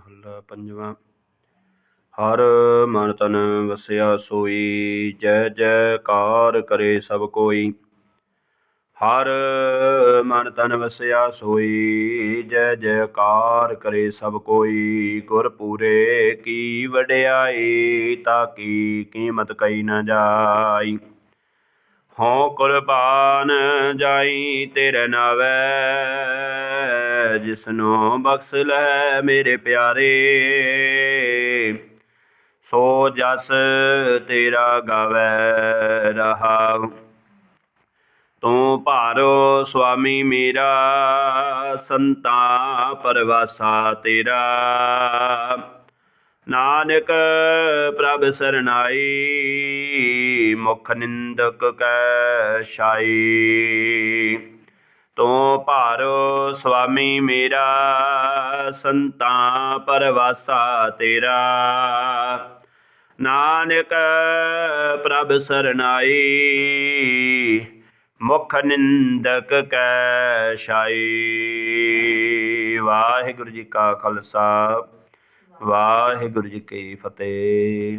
ਮਹੱਲਾ ਪੰਜਵਾਂ। ਹਰ ਮਨ ਤਨ ਵਸਿਆ ਸੋਈ, ਜੈ ਜੈਕਾਰ ਕਰੇ ਸਭ ਕੋਈ। ਹਰ ਮਨ ਤਨ ਵਸਿਆ ਸੋਈ, ਜੈ ਜੈਕਾਰ ਕਰੇ ਸਭ ਕੋਈ। ਗੁਰ ਪੂਰੇ ਕੀ ਵਡਿਆਈ, ਤਾ ਕੀ ਕੀਮਤ ਕਈ ਨਾ ਜਾਈ। ਹਉ ਕੁਰਬਾਨ ਜਾਈ ਤੇਰੇ ਨਾਵੇ, ਜਿਸਨੂੰ ਬਖਸ਼ ਲੈ ਮੇਰੇ ਪਿਆਰੇ। ਸੋ ਜਸ ਤੇਰਾ ਗਾਵੇ ਰਹਾ ਤੂੰ ਭਾਰੋ ਸੁਆਮੀ ਮੇਰਾ, ਸੰਤਾ ਪਰਵਾਸਾ ਤੇਰਾ। ਨਾਨਕ ਪ੍ਰਭ ਸਰਨਾਈ, ਮੁਖ ਨਿੰਦਕ ਕੈ ਛਾਈ। ਤੂੰ ਭਾਰੋ ਸੁਆਮੀ ਮੇਰਾ, ਸੰਤਾਂ ਪਰਵਾਸਾ ਤੇਰਾ। ਨਾਨਕ ਪ੍ਰਭ ਸਰਨਾਈ, ਮੁਖ ਨਿੰਦਕ ਕੈ ਛਾਈ। ਵਾਹਿਗੁਰੂ ਜੀ ਕਾ ਖਾਲਸਾ। ਵਾਹਿਗੁਰੂ ਜੀ ਕੀ ਫਤਿਹ।